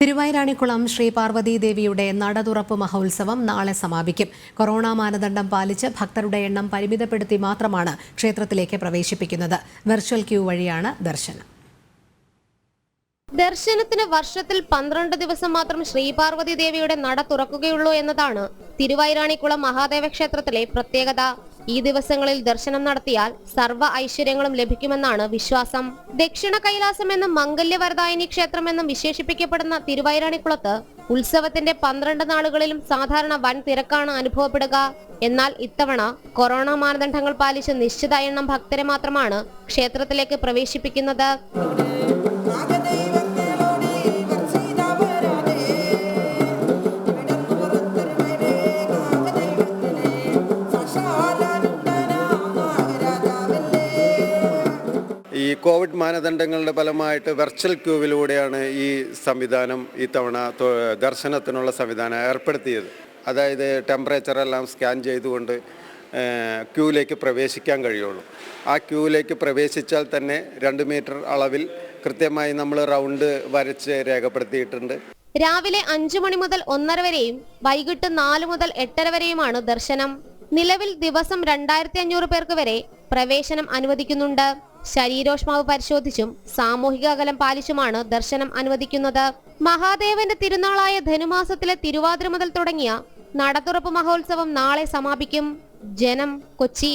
തിരുവൈരാണിക്കുളം ശ്രീ പാർവതി ദേവിയുടെ നടതുറപ്പ് മഹോത്സവം നാളെ സമാപിക്കും. കൊറോണ മാനദണ്ഡം പാലിച്ച് ഭക്തരുടെ എണ്ണം പരിമിതപ്പെടുത്തി മാത്രമാണ് ക്ഷേത്രത്തിലേക്ക് പ്രവേശിപ്പിക്കുന്നത്. വെർച്വൽ ക്യൂ വഴിയാണ് ദർശനം. ദർശനത്തിന് വർഷത്തിൽ പന്ത്രണ്ട് ദിവസം മാത്രം ശ്രീപാർവതി ദേവിയുടെ നട തുറക്കുകയുള്ളൂ എന്നതാണ് തിരുവൈരാണിക്കുളം മഹാദേവ ക്ഷേത്രത്തിലെ പ്രത്യേകത. ഈ ദിവസങ്ങളിൽ ദർശനം നടത്തിയാൽ സർവ ഐശ്വര്യങ്ങളും ലഭിക്കുമെന്നാണ് വിശ്വാസം. ദക്ഷിണ കൈലാസം എന്നും മംഗല്യവരദായിനി ക്ഷേത്രം എന്നും വിശേഷിപ്പിക്കപ്പെടുന്ന തിരുവൈരാണിക്കുളത്ത് ഉത്സവത്തിന്റെ പന്ത്രണ്ട് നാളുകളിലും സാധാരണ വൻ തിരക്കാണ് അനുഭവപ്പെടുക. എന്നാൽ ഇത്തവണ കൊറോണ മാനദണ്ഡങ്ങൾ പാലിച്ച് നിശ്ചിത എണ്ണം ഭക്തരെ മാത്രമാണ് ക്ഷേത്രത്തിലേക്ക് പ്രവേശിപ്പിക്കുന്നത്. കോവിഡ് മാനദണ്ഡങ്ങളുടെ ഫലമായിട്ട് വെർച്വൽ ക്യൂവിലൂടെയാണ് ഈ സംവിധാനം ഈ തവണ ദർശനത്തിനുള്ള സംവിധാനം ഏർപ്പെടുത്തിയത്. അതായത് ടെമ്പറേച്ചർ എല്ലാം സ്കാൻ ചെയ്തുകൊണ്ട് ക്യൂവിലേക്ക് പ്രവേശിക്കാൻ കഴിയുള്ളൂ. ആ ക്യൂവിലേക്ക് പ്രവേശിച്ചാൽ തന്നെ രണ്ട് മീറ്റർ അളവിൽ കൃത്യമായി നമ്മൾ റൗണ്ട് വരച്ച് രേഖപ്പെടുത്തിയിട്ടുണ്ട്. രാവിലെ അഞ്ചു മണി മുതൽ ഒന്നര വരെയും വൈകിട്ട് നാല് മുതൽ എട്ടര വരെയുമാണ് ദർശനം. നിലവിൽ ദിവസം രണ്ടായിരത്തി അഞ്ഞൂറ് പേർക്ക് വരെ പ്രവേശനം അനുവദിക്കുന്നുണ്ട്. ശരീരോഷ്മാവ് പരിശോധിച്ചും സാമൂഹിക അകലം പാലിച്ചുമാണ് ദർശനം അനുവദിക്കുന്നത്. മഹാദേവന്റെ തിരുനാളായ ധനുമാസത്തിലെ തിരുവാതിര മുതൽ തുടങ്ങിയ നടതുറപ്പ് മഹോത്സവം നാളെ സമാപിക്കും. ജനം കൊച്ചി.